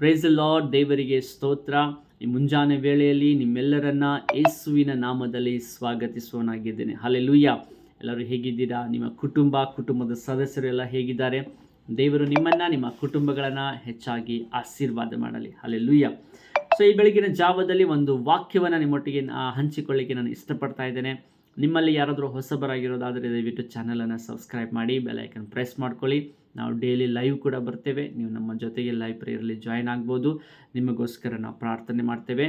Price lord ದೇವರಿಗೆ ಸ್ತೋತ್ರ. ಈ ಮುಂಜಾನೆ ವೇಳೆಯಲ್ಲಿ ನಿಮ್ಮೆಲ್ಲರನ್ನ ಯೇಸುವಿನ ನಾಮದಲ್ಲಿ ಸ್ವಾಗತಿಸುವನಾಗಿದ್ದೇನೆ ಹಲೆಲುಯ್ಯ ಎಲ್ಲರೂ ಹೇಗಿದ್ದೀರಾ? ನಿಮ್ಮ ಕುಟುಂಬ, ಕುಟುಂಬದ ಸದಸ್ಯರೆಲ್ಲ ಹೇಗಿದ್ದಾರೆ? ದೇವರು ನಿಮ್ಮನ್ನು, ನಿಮ್ಮ ಕುಟುಂಬಗಳನ್ನು ಹೆಚ್ಚಾಗಿ ಆಶೀರ್ವಾದ ಮಾಡಲಿ. ಹಲೆಲುಯ್ಯ ಸೊ ಈ ಬೆಳಗಿನ ಜಾವದಲ್ಲಿ ಒಂದು ವಾಕ್ಯವನ್ನು ನಿಮ್ಮೊಟ್ಟಿಗೆ ಹಂಚಿಕೊಳ್ಳಿಕ್ಕೆ ನಾನು ಇಷ್ಟಪಡ್ತಾ ಇದ್ದೇನೆ. ನಿಮ್ಮಲ್ಲಿ ಯಾರಾದರೂ ಹೊಸಬರಾಗಿರೋದಾದರೆ ದಯವಿಟ್ಟು ಚಾನಲನ್ನು ಸಬ್ಸ್ಕ್ರೈಬ್ ಮಾಡಿ ಬೆಲೈಕನ್ ಪ್ರೆಸ್ ಮಾಡ್ಕೊಳ್ಳಿ. ನಾವು ಡೈಲಿ ಲೈವ್ ಕೂಡ ಬರ್ತೇವೆ. ನೀವು ನಮ್ಮ ಜೊತೆಗೆ ಲೈವ್ ಪ್ರೇಯರಲ್ಲಿ ಜಾಯ್ನ್ ಆಗ್ಬೋದು. ನಿಮಗೋಸ್ಕರ ನಾವು ಪ್ರಾರ್ಥನೆ ಮಾಡ್ತೇವೆ.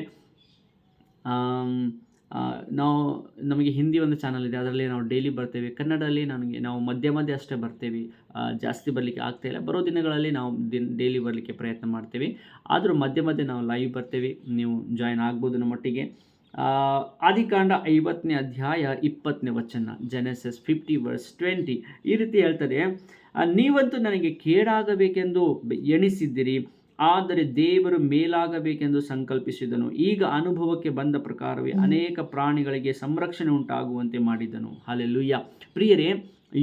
ನಾವು, ನಮಗೆ ಹಿಂದಿ ಒಂದು ಚಾನಲ್ ಇದೆ. ಅದರಲ್ಲಿ ನಾವು ಡೈಲಿ ಬರ್ತೇವೆ. ಕನ್ನಡದಲ್ಲಿ ನನಗೆ ನಾವು ಮಧ್ಯ ಮಧ್ಯೆ ಅಷ್ಟೇ ಬರ್ತೇವೆ. ಜಾಸ್ತಿ ಬರಲಿಕ್ಕೆ ಆಗ್ತಾಯಿಲ್ಲ ಬರೋ ದಿನಗಳಲ್ಲಿ ನಾವು ದಿನ ಡೈಲಿ ಬರಲಿಕ್ಕೆ ಪ್ರಯತ್ನ ಮಾಡ್ತೇವೆ. ಆದರೂ ಮಧ್ಯ ಮಧ್ಯೆ ನಾವು ಲೈವ್ ಬರ್ತೇವೆ. ನೀವು ಜಾಯ್ನ್ ಆಗ್ಬೋದು ನಮ್ಮೊಟ್ಟಿಗೆ. ಆದಿಕಾಂಡ ಐವತ್ತನೇ ಅಧ್ಯಾಯ ಇಪ್ಪತ್ತನೇ ವಚನ ಜೆನೆಸಸ್ ಫಿಫ್ಟಿ ವರ್ಸ್ ಟ್ವೆಂಟಿ ಈ ರೀತಿ ಹೇಳ್ತದೆ ನೀವಂತೂ ನನಗೆ ಕೇಡಾಗಬೇಕೆಂದು ಎಣಿಸಿದ್ದೀರಿ ಆದರೆ ದೇವರು ಮೇಲಾಗಬೇಕೆಂದು ಸಂಕಲ್ಪಿಸಿದನು. ಈಗ ಅನುಭವಕ್ಕೆ ಬಂದ ಪ್ರಕಾರವೇ ಅನೇಕ ಪ್ರಾಣಿಗಳಿಗೆ ಸಂರಕ್ಷಣೆ ಉಂಟಾಗುವಂತೆ ಮಾಡಿದನು. ಅಲ್ಲೆಲ್ಲುಯ್ಯ ಪ್ರಿಯರೇ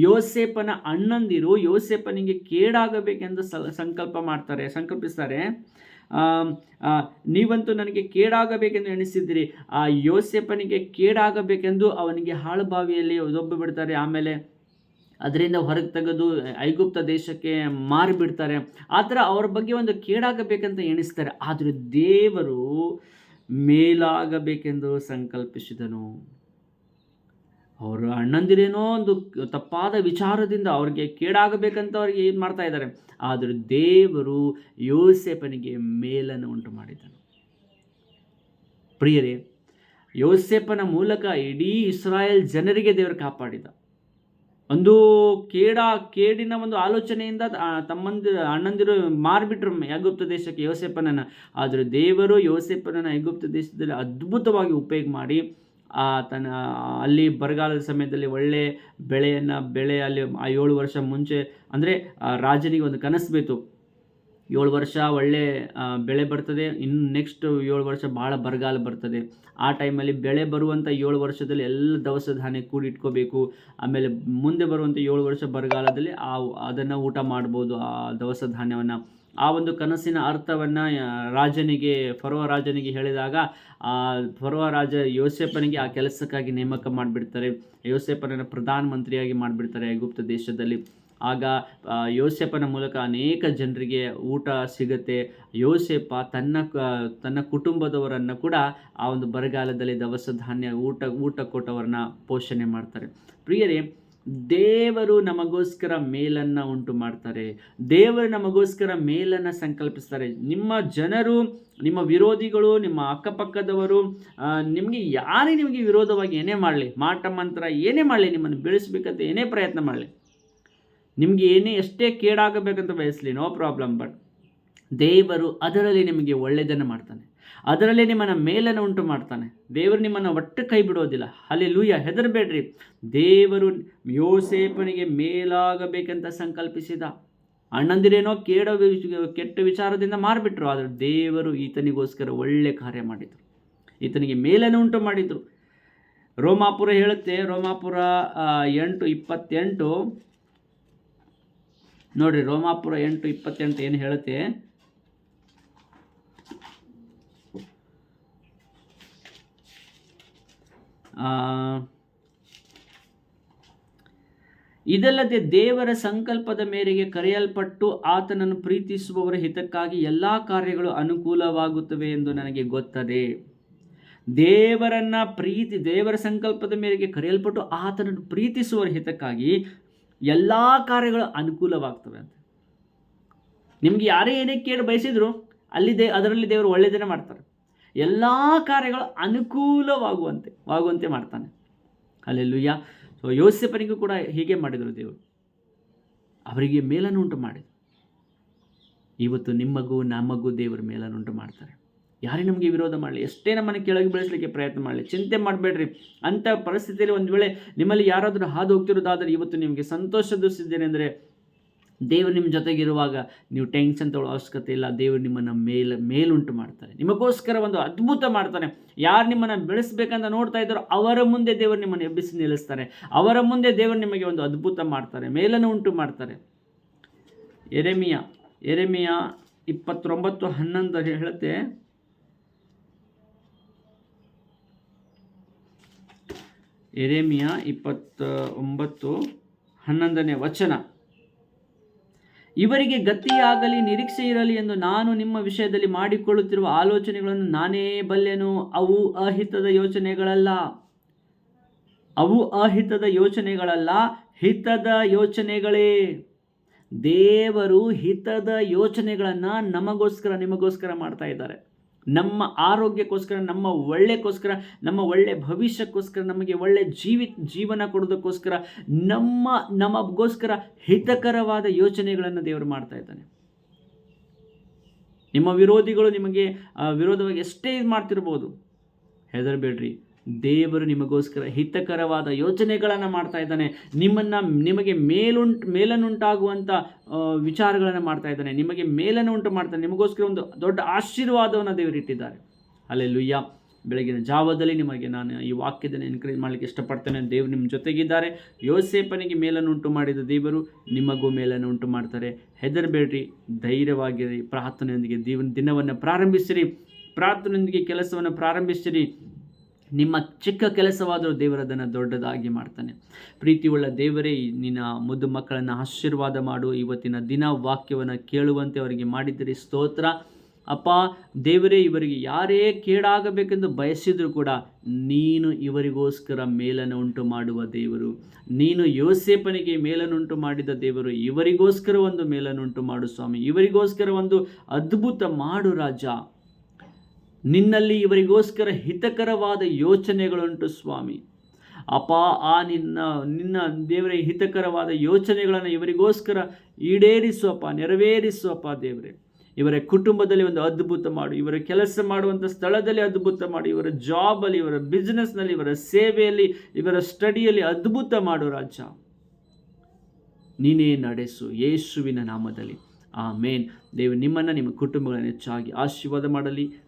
ಯೋಸೇಪನ ಅಣ್ಣಂದಿರು ಯೋಸೇಪನಿಗೆ ಕೇಡಾಗಬೇಕೆಂದು ಸ ಸಂಕಲ್ಪ ಮಾಡ್ತಾರೆ ಸಂಕಲ್ಪಿಸ್ತಾರೆ. ನೀವಂತೂ ನನಗೆ ಕೇಡಾಗಬೇಕೆಂದು ಎಣಿಸಿದ್ದೀರಿ. ಆ ಯೋಸೇಪನಿಗೆ ಕೇಡಾಗಬೇಕೆಂದು ಅವನಿಗೆ ಹಾಳುಬಾವಿಯಲ್ಲಿ ಒಬ್ಬ ಬಿಡ್ತಾರೆ. ಆಮೇಲೆ ಅದರಿಂದ ಹೊರಗೆ ತೆಗೆದು ಐಗುಪ್ತ ದೇಶಕ್ಕೆ ಮಾರಿಬಿಡ್ತಾರೆ. ಆ ಥರ ಅವ್ರ ಬಗ್ಗೆ ಒಂದು ಕೇಡಾಗಬೇಕಂತ ಎಣಿಸ್ತಾರೆ. ಆದರೆ ದೇವರು ಮೇಲಾಗಬೇಕೆಂದು ಸಂಕಲ್ಪಿಸಿದನು. ಅವರು ಅಣ್ಣಂದಿರೇನೋ ಒಂದು ತಪ್ಪಾದ ವಿಚಾರದಿಂದ ಅವ್ರಿಗೆ ಕೇಡಾಗಬೇಕಂತ ಅವ್ರಿಗೆ ಏನು ಮಾಡ್ತಾ ಇದ್ದಾರೆ? ಆದರೆ ದೇವರು ಯೋಸೇಪನಿಗೆ ಮೇಲನ್ನು ಉಂಟು ಮಾಡಿದನು ಪ್ರಿಯರೇ ಯೋಸೇಪನ ಮೂಲಕ ಇಡೀ ಇಸ್ರಾಯೇಲ್ ಜನರಿಗೆ ದೇವರು ಕಾಪಾಡಿದ. ಒಂದು ಕೇಡ, ಕೇಡಿನ ಒಂದು ಆಲೋಚನೆಯಿಂದ ತಮ್ಮಂದಿರು ಅಣ್ಣಂದಿರು ಮಾರಿಬಿಟ್ರು ಯಗುಪ್ತ ದೇಶಕ್ಕೆ ಯೋಸೇಪನನ್ನು ಆದರೆ ದೇವರು ಯೋಸೇಪನನ್ನು ಯಗುಪ್ತ ದೇಶದಲ್ಲಿ ಅದ್ಭುತವಾಗಿ ಉಪಯೋಗ ಮಾಡಿ ತನ್ನ ಅಲ್ಲಿ ಬರಗಾಲದ ಸಮಯದಲ್ಲಿ ಒಳ್ಳೆ ಬೆಳೆಯನ್ನು ಬೆಳೆ ಅಲ್ಲಿ ಆ ಏಳು ವರ್ಷ ಮುಂಚೆ, ಅಂದರೆ ರಾಜನಿಗೆ ಒಂದು ಕನಸು ಬೇಕು ಏಳು ವರ್ಷ ಒಳ್ಳೆ ಬೆಳೆ ಬರ್ತದೆ, ಇನ್ನು ನೆಕ್ಸ್ಟ್ ಏಳು ವರ್ಷ ಭಾಳ ಬರಗಾಲ ಬರ್ತದೆ. ಆ ಟೈಮಲ್ಲಿ ಬೆಳೆ ಬರುವಂಥ ಏಳು ವರ್ಷದಲ್ಲಿ ಎಲ್ಲ ದವಸ ಧಾನ್ಯ ಕೂಡಿಟ್ಕೋಬೇಕು. ಆಮೇಲೆ ಮುಂದೆ ಬರುವಂಥ ಏಳು ವರ್ಷ ಬರಗಾಲದಲ್ಲಿ ಆ, ಅದನ್ನು ಊಟ ಮಾಡ್ಬೋದು, ಆ ದವಸ ಧಾನ್ಯವನ್ನು. ಆ ಒಂದು ಕನಸಿನ ಅರ್ಥವನ್ನು ರಾಜನಿಗೆ ಫರೋ ರಾಜನಿಗೆ ಹೇಳಿದಾಗ, ಆ ಫರೋ ರಾಜ ಯೋಸೇಪನಿಗೆ ಆ ಕೆಲಸಕ್ಕಾಗಿ ನೇಮಕ ಮಾಡಿಬಿಡ್ತಾರೆ. ಯೋಸೇಪನನ್ನು ಪ್ರಧಾನಮಂತ್ರಿಯಾಗಿ ಮಾಡಿಬಿಡ್ತಾರೆ ಗುಪ್ತ ದೇಶದಲ್ಲಿ. ಆಗ ಯೋಸೆಪ್ಪನ ಮೂಲಕ ಅನೇಕ ಜನರಿಗೆ ಊಟ ಸಿಗುತ್ತೆ. ಯೋಸೇಪ ತನ್ನ ತನ್ನ ಕುಟುಂಬದವರನ್ನು ಕೂಡ ಆ ಒಂದು ಬರಗಾಲದಲ್ಲಿ ದವಸ ಧಾನ್ಯ, ಊಟ ಊಟ ಕೊಟ್ಟವರನ್ನ ಪೋಷಣೆ ಮಾಡ್ತಾರೆ. ಪ್ರಿಯರೇ ದೇವರು ನಮಗೋಸ್ಕರ ಮೇಲನ್ನು ಉಂಟು ಮಾಡ್ತಾರೆ. ದೇವರು ನಮಗೋಸ್ಕರ ಮೇಲನ್ನು ಸಂಕಲ್ಪಿಸ್ತಾರೆ. ನಿಮ್ಮ ಜನರು, ನಿಮ್ಮ ವಿರೋಧಿಗಳು, ನಿಮ್ಮ ಅಕ್ಕಪಕ್ಕದವರು ನಿಮಗೆ ಯಾರೇ ನಿಮಗೆ ವಿರೋಧವಾಗಿ ಏನೇ ಮಾಡಲಿ, ಮಾಟ ಮಂತ್ರ ಏನೇ ಮಾಡಲಿ, ನಿಮ್ಮನ್ನು ಬೆಳೆಸಬೇಕಂತ ಏನೇ ಪ್ರಯತ್ನ ಮಾಡಲಿ, ನಿಮಗೆ ಏನೇ ಎಷ್ಟೇ ಕೇಡಾಗಬೇಕಂತ ಬಯಸಲಿ ನೋ ಪ್ರಾಬ್ಲಮ್ ಬಟ್ ದೇವರು ಅದರಲ್ಲಿ ನಿಮಗೆ ಒಳ್ಳೆಯದನ್ನು ಮಾಡ್ತಾನೆ. ಅದರಲ್ಲಿ ನಿಮ್ಮನ್ನು ಮೇಲನ್ನು ಉಂಟು ಮಾಡ್ತಾನೆ. ದೇವರು ನಿಮ್ಮನ್ನು ಒಟ್ಟು ಕೈ ಬಿಡೋದಿಲ್ಲ. ಅಲ್ಲಿ ಲೂಯ ಹೆದರಬೇಡ್ರಿ. ದೇವರು ಯೋಸೇಪನಿಗೆ ಮೇಲಾಗಬೇಕಂತ ಸಂಕಲ್ಪಿಸಿದ. ಅಣ್ಣಂದಿರೇನೋ ಕೇಡ ಕೆಟ್ಟ ವಿಚಾರದಿಂದ ಮಾರಿಬಿಟ್ರು, ಆದರೆ ದೇವರು ಈತನಿಗೋಸ್ಕರ ಒಳ್ಳೆ ಕಾರ್ಯ ಮಾಡಿದರು. ಈತನಿಗೆ ಮೇಲನ್ನು ಉಂಟು ಮಾಡಿದರು. ರೋಮಾಪುರ ಹೇಳುತ್ತೆ, ರೋಮಾಪುರ ಎಂಟು ಇಪ್ಪತ್ತೆಂಟು. ನೋಡಿರಿ, ರೋಮಾಪುರ ಎಂಟು ಇಪ್ಪತ್ತೆಂಟು ಏನು ಹೇಳುತ್ತೆ? ಇದಲ್ಲದೆ ದೇವರ ಸಂಕಲ್ಪದ ಮೇರೆಗೆ ಕರೆಯಲ್ಪಟ್ಟು ಆತನನ್ನು ಪ್ರೀತಿಸುವವರ ಹಿತಕ್ಕಾಗಿ ಎಲ್ಲ ಕಾರ್ಯಗಳು ಅನುಕೂಲವಾಗುತ್ತವೆ ಎಂದು ನನಗೆ ಗೊತ್ತದೆ. ದೇವರನ್ನ ಪ್ರೀತಿ, ದೇವರ ಸಂಕಲ್ಪದ ಮೇರೆಗೆ ಕರೆಯಲ್ಪಟ್ಟು ಆತನನ್ನು ಪ್ರೀತಿಸುವವರ ಹಿತಕ್ಕಾಗಿ ಎಲ್ಲ ಕಾರ್ಯಗಳು ಅನುಕೂಲವಾಗ್ತವೆ ಅಂತ. ನಿಮ್ಗೆ ಯಾರೇ ಏನೇ ಕೇಳಿ ಬಯಸಿದ್ರು ಅಲ್ಲಿ ದೇ, ಅದರಲ್ಲಿ ದೇವರು ಒಳ್ಳೆಯದನ್ನೇ ಮಾಡ್ತಾರೆ. ಎಲ್ಲ ಕಾರ್ಯಗಳು ಅನುಕೂಲವಾಗುವಂತೆ. ಆಗುವಂತೆ ಮಾಡ್ತಾನೆ. ಅಲ್ಲೆಲ್ಲುಯ್ಯ ಸೊ ಯೋಸೆಫನಿಗೂ ಕೂಡ ಹೀಗೆ ಮಾಡಿದರು ದೇವರು. ಅವರಿಗೆ ಮೇಲನ್ನು ಉಂಟು ಮಾಡಿದರು. ಇವತ್ತು ನಿಮಗೂ ನಮಗೂ ದೇವರು ಮೇಲನ್ನು ಉಂಟು ಮಾಡ್ತಾರೆ. ಯಾರೇ ನಮಗೆ ವಿರೋಧ ಮಾಡಲಿ, ಎಷ್ಟೇ ನಮ್ಮನ್ನು ಕೆಳಗೆ ಬೆಳೆಸಲಿಕ್ಕೆ ಪ್ರಯತ್ನ ಮಾಡಲಿ, ಚಿಂತೆ ಮಾಡಬೇಡ್ರಿ. ಅಂಥ ಪರಿಸ್ಥಿತಿಯಲ್ಲಿ ಒಂದು ವೇಳೆ ನಿಮ್ಮಲ್ಲಿ ಯಾರಾದರೂ ಹಾದು ಹೋಗ್ತಿರೋದಾದರೆ ಇವತ್ತು ನಿಮಗೆ ಸುದ್ದಿ ಅಂದರೆ ದೇವರು ನಿಮ್ಮ ಜೊತೆಗಿರುವಾಗ ನೀವು ಟೆನ್ಷನ್ ತೊಗೊಳ್ಳೋ ಅವಶ್ಯಕತೆ ಇಲ್ಲ. ದೇವರು ನಿಮ್ಮನ್ನು ಮೇಲ್, ಮೇಲುಂಟು ಮಾಡ್ತಾರೆ ನಿಮಗೋಸ್ಕರ ಒಂದು ಅದ್ಭುತ ಮಾಡ್ತಾನೆ. ಯಾರು ನಿಮ್ಮನ್ನು ಬೆಳೆಸಬೇಕಂತ ನೋಡ್ತಾ ಇದ್ದಾರೋ ಅವರ ಮುಂದೆ ದೇವರು ನಿಮ್ಮನ್ನು ಎಬ್ಬಿಸಿ ನಿಲ್ಲಿಸ್ತಾರೆ. ಅವರ ಮುಂದೆ ದೇವರು ನಿಮಗೆ ಒಂದು ಅದ್ಭುತ ಮಾಡ್ತಾರೆ. ಮೇಲನ್ನು ಉಂಟು ಮಾಡ್ತಾರೆ. ಎರೆಮಿಯ ಎರೆಮಿಯ ಇಪ್ಪತ್ತೊಂಬತ್ತು ಹನ್ನೊಂದು ಹೇಳುತ್ತೆ. ಎರೆಮಿಯ ಇಪ್ಪತ್ತ ಒಂಬತ್ತು ಹನ್ನೊಂದನೇ ವಚನ. ಇವರಿಗೆ ಗತಿಯಾಗಲಿ, ನಿರೀಕ್ಷೆ ಇರಲಿ ಎಂದು ನಾನು ನಿಮ್ಮ ವಿಷಯದಲ್ಲಿ ಮಾಡಿಕೊಳ್ಳುತ್ತಿರುವ ಆಲೋಚನೆಗಳನ್ನು ನಾನೇ ಬಲ್ಲೆನು. ಅವು ಅಹಿತದ ಯೋಚನೆಗಳಲ್ಲ. ಅವು ಅಹಿತದ ಯೋಚನೆಗಳಲ್ಲ. ಹಿತದ ಯೋಚನೆಗಳೇ. ದೇವರು ಹಿತದ ಯೋಚನೆಗಳನ್ನು ನಮಗೋಸ್ಕರ, ನಿಮಗೋಸ್ಕರ ಮಾಡ್ತಾ ಇದ್ದಾರೆ. ನಮ್ಮ ಆರೋಗ್ಯಕ್ಕೋಸ್ಕರ, ನಮ್ಮ ಒಳ್ಳೆಕೋಸ್ಕರ, ನಮ್ಮ ಒಳ್ಳೆ ಭವಿಷ್ಯಕ್ಕೋಸ್ಕರ, ನಮಗೆ ಒಳ್ಳೆ ಜೀವಿ, ಜೀವನ ಕೊಡೋದಕ್ಕೋಸ್ಕರ, ನಮ್ಮ, ನಮಗೋಸ್ಕರ ಹಿತಕರವಾದ ಯೋಚನೆಗಳನ್ನು ದೇವರು ಮಾಡ್ತಾ ಇದ್ದಾನೆ. ನಿಮ್ಮ ವಿರೋಧಿಗಳು ನಿಮಗೆ ವಿರೋಧವಾಗಿ ಎಷ್ಟೇ ಇದು ಮಾಡ್ತಿರ್ಬೋದು, ಹೆದರಬೇಡ್ರಿ. ದೇವರು ನಿಮಗೋಸ್ಕರ ಹಿತಕರವಾದ ಯೋಚನೆಗಳನ್ನು ಮಾಡ್ತಾ ಇದ್ದಾನೆ. ನಿಮ್ಮನ್ನು ನಿಮಗೆ ಮೇಲುಂಟ್ ಮೇಲನ್ನುಂಟಾಗುವಂಥ ವಿಚಾರಗಳನ್ನು ಮಾಡ್ತಾ ಇದ್ದಾನೆ. ನಿಮಗೆ ಮೇಲನ್ನು ಉಂಟು ಮಾಡ್ತಾನೆ. ನಿಮಗೋಸ್ಕರ ಒಂದು ದೊಡ್ಡ ಆಶೀರ್ವಾದವನ್ನು ದೇವರು ಇಟ್ಟಿದ್ದಾರೆ. ಅಲ್ಲೇ ಲುಯ್ಯ ಬೆಳಗಿನ ಜಾವದಲ್ಲಿ ನಿಮಗೆ ನಾನು ಈ ವಾಕ್ಯದನ್ನು ಎನ್ಕರೇಜ್ ಮಾಡಲಿಕ್ಕೆ ಇಷ್ಟಪಡ್ತೇನೆ. ದೇವರು ನಿಮ್ಮ ಜೊತೆಗಿದ್ದಾರೆ. ಯೋಸೇಪನಿಗೆ ಮೇಲನ್ನು ಉಂಟು ಮಾಡಿದ ದೇವರು ನಿಮಗೂ ಮೇಲನ್ನು ಉಂಟು ಮಾಡ್ತಾರೆ. ಹೆದರಬೇಡ್ರಿ. ಧೈರ್ಯವಾಗಿರಿ. ಪ್ರಾರ್ಥನೆಯೊಂದಿಗೆ ದೀವನ ದಿನವನ್ನು ಪ್ರಾರಂಭಿಸಿರಿ. ಪ್ರಾರ್ಥನೆಯೊಂದಿಗೆ ಕೆಲಸವನ್ನು ಪ್ರಾರಂಭಿಸಿರಿ. ನಿಮ್ಮ ಚಿಕ್ಕ ಕೆಲಸವಾದರೂ ದೇವರದನ್ನು ದೊಡ್ಡದಾಗಿ ಮಾಡ್ತಾನೆ. ಪ್ರೀತಿಯುಳ್ಳ ದೇವರೇ, ನಿನ್ನ ಮುದ್ದು ಮಕ್ಕಳನ್ನು ಆಶೀರ್ವಾದ ಮಾಡು. ಇವತ್ತಿನ ದಿನ ವಾಕ್ಯವನ್ನು ಕೇಳುವಂತೆ ಅವರಿಗೆ ಮಾಡಿದ್ದೀರಿ. ಸ್ತೋತ್ರ. ಅಪ್ಪ, ದೇವರೇ, ಇವರಿಗೆ ಯಾರೇ ಕೇಡಾಗಬೇಕೆಂದು ಬಯಸಿದರೂ ಕೂಡ ನೀನು ಇವರಿಗೋಸ್ಕರ ಮೇಲನ್ನು ಉಂಟು ಮಾಡುವ ದೇವರು. ನೀನು ಯೋಸೇಪನಿಗೆ ಮೇಲನ್ನುಂಟು ಮಾಡಿದ ದೇವರು. ಇವರಿಗೋಸ್ಕರ ಒಂದು ಮೇಲನ್ನುಂಟು ಮಾಡು ಸ್ವಾಮಿ. ಇವರಿಗೋಸ್ಕರ ಒಂದು ಅದ್ಭುತ ಮಾಡು ರಾಜ. ನಿನ್ನಲ್ಲಿ ಇವರಿಗೋಸ್ಕರ ಹಿತಕರವಾದ ಯೋಚನೆಗಳುಂಟು ಸ್ವಾಮಿ. ಅಪ, ಆ ನಿನ್ನ ನಿನ್ನ ದೇವರೇ, ಹಿತಕರವಾದ ಯೋಚನೆಗಳನ್ನು ಇವರಿಗೋಸ್ಕರ ಈಡೇರಿಸುವಪ್ಪ, ನೆರವೇರಿಸುವಪ್ಪ ದೇವರೇ. ಇವರ ಕುಟುಂಬದಲ್ಲಿ ಒಂದು ಅದ್ಭುತ ಮಾಡು, ಇವರ ಕೆಲಸ ಮಾಡುವಂಥ ಸ್ಥಳದಲ್ಲಿ ಅದ್ಭುತ ಮಾಡು, ಇವರ ಜಾಬಲ್ಲಿ, ಇವರ ಬಿಸ್ನೆಸ್ನಲ್ಲಿ ಇವರ ಸೇವೆಯಲ್ಲಿ, ಇವರ ಸ್ಟಡಿಯಲ್ಲಿ ಅದ್ಭುತ ಮಾಡು ರಾಜ. ನೀನೇ ನಡೆಸು ಯೇಸುವಿನ ನಾಮದಲ್ಲಿ. ಆ ಮೇನ್ ದೇವರು ನಿಮ್ಮನ್ನು ನಿಮ್ಮ ಕುಟುಂಬಗಳನ್ನು ಹೆಚ್ಚಾಗಿ ಆಶೀರ್ವಾದ ಮಾಡಲಿ.